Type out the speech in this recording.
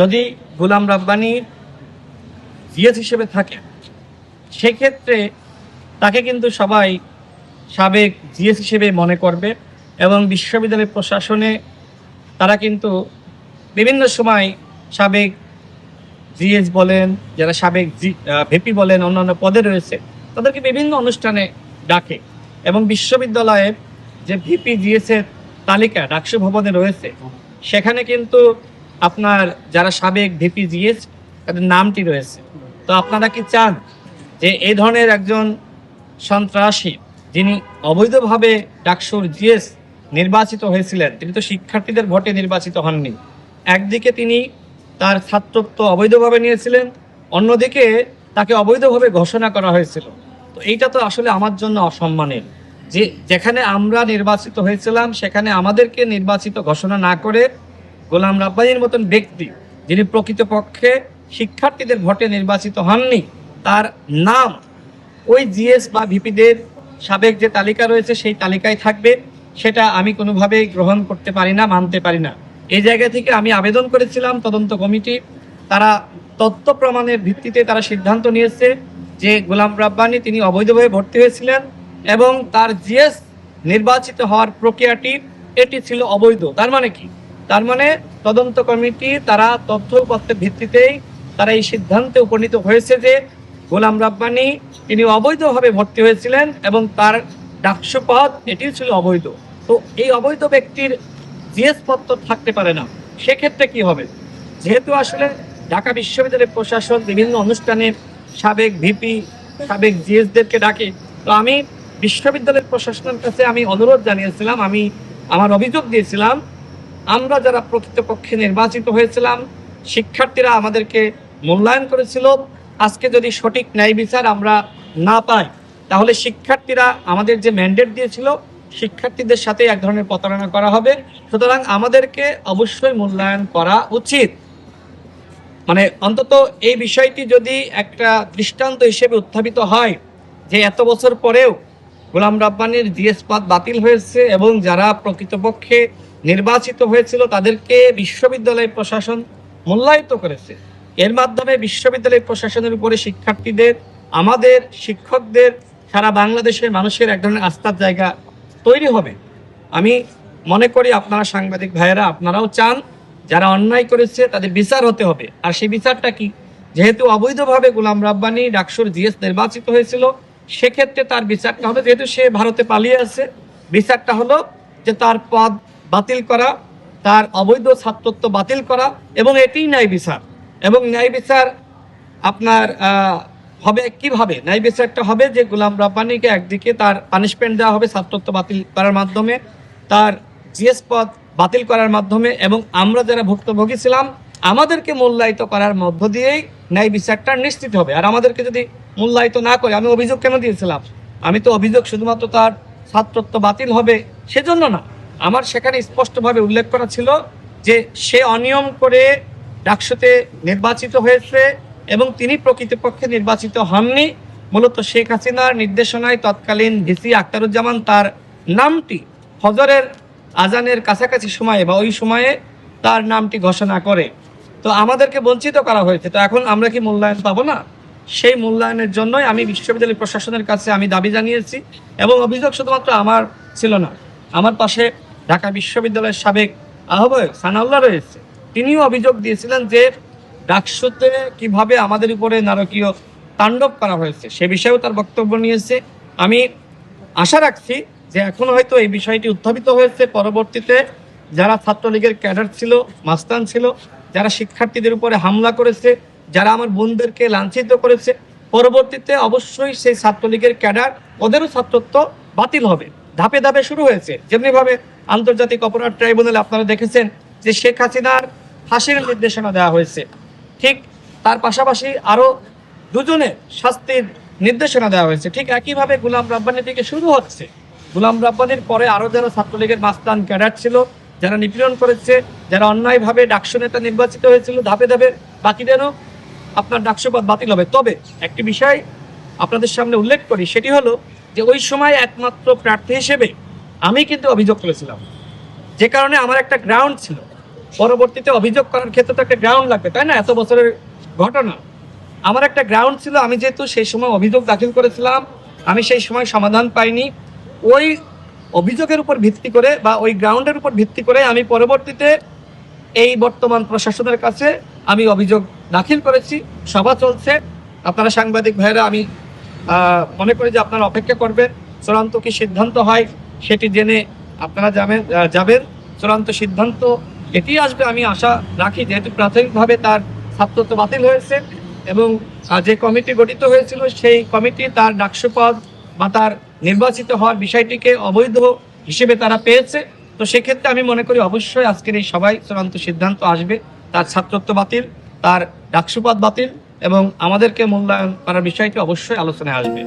যদি গোলাম রাব্বানি জিএস হিসেবে থাকে, সেক্ষেত্রে তাকে কিন্তু সবাই সাবেক জিএস হিসেবে মনে করবে এবং বিশ্ববিদ্যালয় প্রশাসনে তারা কিন্তু বিভিন্ন সময় সাবেক জিএস বলেন, যারা সাবেক জি ভিপি বলেন, অন্যান্য পদে রয়েছে, তাদেরকে বিভিন্ন অনুষ্ঠানে ডাকে এবং বিশ্ববিদ্যালয়ের যে ভিপি জিএসের তালিকা, ডাকসু ভবনে রয়েছে, সেখানে কিন্তু আপনার যারা সাবেক ভিপি জিএস, তাদের নামটি রয়েছে। তো আপনারা কি চান যে এই ধরনের একজন সন্ত্রাসী যিনি অবৈধভাবে ডাকসুর জিএস নির্বাচিত হয়েছিলেন, তিনি তো শিক্ষার্থীদের ভোটে নির্বাচিত হননি। একদিকে তিনি তার ছাত্রত্ব অবৈধভাবে নিয়েছিলেন, অন্যদিকে তাকে অবৈধভাবে ঘোষণা করা হয়েছিল। তো এইটা তো আসলে আমার জন্য অসম্মানের যে যেখানে আমরা নির্বাচিত হয়েছিলাম, সেখানে আমাদেরকে নির্বাচিত ঘোষণা না করে গোলাম রাব্বানির মতন ব্যক্তি, যিনি প্রকৃতপক্ষে শিক্ষার্থীদের ভোটে নির্বাচিত হননি, তার নাম ওই জিএস বা ভিপিদের সাবেক যে তালিকা রয়েছে, সেই তালিকায় থাকবে। সেটা আমি কোনোভাবেই গ্রহণ করতে পারি না, মানতে পারি না। এই জায়গা থেকে আমি আবেদন করেছিলাম, তদন্ত কমিটি। তারা তথ্য প্রমাণের ভিত্তিতে তারা সিদ্ধান্ত নিয়েছে যে গোলাম রাব্বানি তিনি অবৈধভাবে ভর্তি হয়েছিলেন এবং তার জিএস নির্বাচিত হওয়ার প্রক্রিয়াটি, এটি ছিল অবৈধ। তার মানে কি? তার মানে তদন্ত কমিটি, তারা তথ্য তথ্যপত্রের ভিত্তিতেই তারা এই সিদ্ধান্তে উপনীত হয়েছে যে গোলাম রাব্বানি তিনি অবৈধভাবে ভর্তি হয়েছিলেন এবং তার ডাকসু পদ এটিও ছিল অবৈধ। তো এই অবৈধ ব্যক্তির জিএস পত্র থাকতে পারে না। সেক্ষেত্রে কি হবে? যেহেতু আসলে ঢাকা বিশ্ববিদ্যালয়ের প্রশাসন বিভিন্ন অনুষ্ঠানে সাবেক ভিপি, সাবেক জিএসদেরকে ডাকে। তো আমি বিশ্ববিদ্যালয়ের প্রশাসনের কাছে আমি অনুরোধ জানিয়েছিলাম, আমি আমার অভিযোগ দিয়েছিলাম আমরা যারা প্রকৃতপক্ষে নির্বাচিত হয়েছিলাম, শিক্ষার্থীরা আমাদেরকে মূল্যায়ন করেছিল, আজকে যদি সঠিক ন্যায় বিচার আমরা না পাই, তাহলে শিক্ষার্থীরা আমাদের যে ম্যান্ডেট দিয়েছিল, শিক্ষার্থীদের সাথে এক ধরনের প্রতারণা করা হবে। সুতরাং আমাদেরকে অবশ্যই মূল্যায়ন করা উচিত। মানে অন্তত এই বিষয়টি যদি একটা দৃষ্টান্ত হিসেবে উত্থাপিত হয়, যে এত বছর পরেও গোলাম রাব্বানির জিএস বাতিল হয়েছে এবং যারা প্রকৃতপক্ষে নির্বাচিত হয়েছিল তাদেরকে বিশ্ববিদ্যালয় প্রশাসন মূল্যায়িত করেছে। এর মাধ্যমে বিশ্ববিদ্যালয় প্রশাসনের উপরে শিক্ষার্থীদের, আমাদের শিক্ষকদের, সারা বাংলাদেশের মানুষের এক ধরনের আস্থার জায়গা তৈরি হবে। আমি মনে করি আপনারা সাংবাদিক ভাইয়েরা, আপনারাও চান, যারা অন্যায় করেছে তাদের বিচার হতে হবে। আর সেই বিচারটা কি? যেহেতু অবৈধভাবে গোলাম রাব্বানি ডাকসুর জিএস নির্বাচিত হয়েছিল, সেক্ষেত্রে তার বিচারটা হবে। যেহেতু সে ভারতে পালিয়ে আছে, বিচারটা হলো যে তার পদ বাতিল করা, তার অবৈধ ছাত্রত্ব বাতিল করা এবং এটিই ন্যায় বিচার। এবং ন্যায় বিচার আপনার হবে কীভাবে? ন্যায় বিচারটা হবে যে গোলাম রাব্বানিকে একদিকে তার পানিশমেন্ট দেওয়া হবে ছাত্রত্ব বাতিল করার মাধ্যমে, তার জিএস পদ বাতিল করার মাধ্যমে এবং আমরা যারা ভুক্তভোগী ছিলাম, আমাদেরকে মূল্যায়িত করার মধ্য দিয়েই ন্যায় বিচারটা নিশ্চিত হবে। আর আমাদেরকে যদি মূল্যায়িত না করে, আমি অভিযোগ কেন দিয়েছিলাম? আমি তো অভিযোগ শুধুমাত্র তার ছাত্রত্ব বাতিল হবে সেজন্য না। আমার সেখানে স্পষ্টভাবে উল্লেখ করা ছিল যে সে অনিয়ম করে ডাকসুতে নির্বাচিত হয়েছে এবং তিনি প্রকৃতপক্ষে নির্বাচিত হননি। মূলত শেখ হাসিনার নির্দেশনায় তৎকালীন ভিসি আক্তারুজ্জামান তার নামটি হজরের আজানের কাছাকাছি সময়ে বা ওই সময়ে তার নামটি ঘোষণা করে। তো আমাদেরকে বঞ্চিত করা হয়েছে। তো এখন আমরা কি মূল্যায়ন পাবো না? সেই মূল্যায়নের জন্যই আমি বিশ্ববিদ্যালয় প্রশাসনের কাছে আমি দাবি জানিয়েছি এবং অভিযোগ শুধুমাত্র আমার ছিল না। আমার পাশে ঢাকা বিশ্ববিদ্যালয়ের সাবেক আহ্বায়ক সানাউল্লাহ রয়েছে। তিনিও অভিযোগ দিয়েছিলেন যে ডাকসুতে কীভাবে আমাদের উপরে নারকীয় তাণ্ডব করা হয়েছে, সে বিষয়েও তার বক্তব্য নিয়েছে। আমি আশা রাখছি যে এখন হয়তো এই বিষয়টি উত্থাপিত হয়েছে। পরবর্তীতে যারা ছাত্রলীগের ক্যাডার ছিল, মাস্তান ছিল, যারা শিক্ষার্থীদের উপরে হামলা করেছে, যারা আমার বোনদেরকে লাঞ্ছিত করেছে, পরবর্তীতে অবশ্যই সেই ছাত্রলীগের ক্যাডার, ওদেরও ছাত্রত্ব বাতিল হবে। ধাপে ধাপে শুরু হয়েছে। যেমনিভাবে আন্তর্জাতিক অপরাধ ট্রাইব্যুনালে আপনারা দেখেছেন যে শেখ হাসিনার ফাঁসির নির্দেশনা দেওয়া হয়েছে। ঠিক তার পাশাপাশি আরও দুজনের শাস্তির নির্দেশনা দেওয়া হয়েছে। ঠিক একইভাবে গুলাম রাব্বানি থেকে শুরু হচ্ছে। গুলাম রাব্বানির পরে আরও যারা ছাত্রলীগের মাস্তান ক্যাডার ছিল, যারা নিপীড়ন করেছে, যারা অন্যায়ভাবে ডাকসু নেতা নির্বাচিত হয়েছিল, ধাপে ধাপে বাকিদেরও আপনার ডাকসুপদ বাতিল হবে। তবে একটি বিষয় আপনাদের সামনে উল্লেখ করি, সেটি হলো যে ওই সময় একমাত্র প্রার্থী হিসেবে আমি কিন্তু অভিযোগ করেছিলাম। যে কারণে আমার একটা গ্রাউন্ড ছিল। পরবর্তীতে অভিযোগ করার ক্ষেত্রে তো একটা গ্রাউন্ড লাগবে, তাই না? এত বছরের ঘটনা। আমার একটা গ্রাউন্ড ছিল, আমি যেহেতু সেই সময় অভিযোগ দাখিল করেছিলাম, আমি সেই সময় সমাধান পাইনি। ওই অভিযোগের উপর ভিত্তি করে বা ওই গ্রাউন্ডের উপর ভিত্তি করে আমি পরবর্তীতে এই বর্তমান প্রশাসনের কাছে আমি অভিযোগ দাখিল করেছি। সভা চলছে। আপনারা সাংবাদিক ভাইয়েরা, আমি মনে করি যে আপনারা অপেক্ষা করবেন। চূড়ান্ত কি সিদ্ধান্ত হয় সেটি জেনে আপনারা যাবেন যাবেন। চূড়ান্ত সিদ্ধান্ত এটি আসবে আমি আশা রাখি, যেহেতু প্রাথমিকভাবে তার ছাত্রত্ব বাতিল হয়েছে এবং যে কমিটি গঠিত হয়েছিল সেই কমিটি তার ডাকসু পদ বা তার নির্বাচিত হওয়ার বিষয়টিকে অবৈধ হিসেবে তারা পেয়েছে। তো সেক্ষেত্রে আমি মনে করি অবশ্যই আজকের এই সবাই চূড়ান্ত সিদ্ধান্ত আসবে। তার ছাত্রত্ব বাতিল, তার ডাকসুপদ বাতিল এবং আমাদেরকে মূল্যায়ন করার বিষয়টি অবশ্যই আলোচনায় আসবে।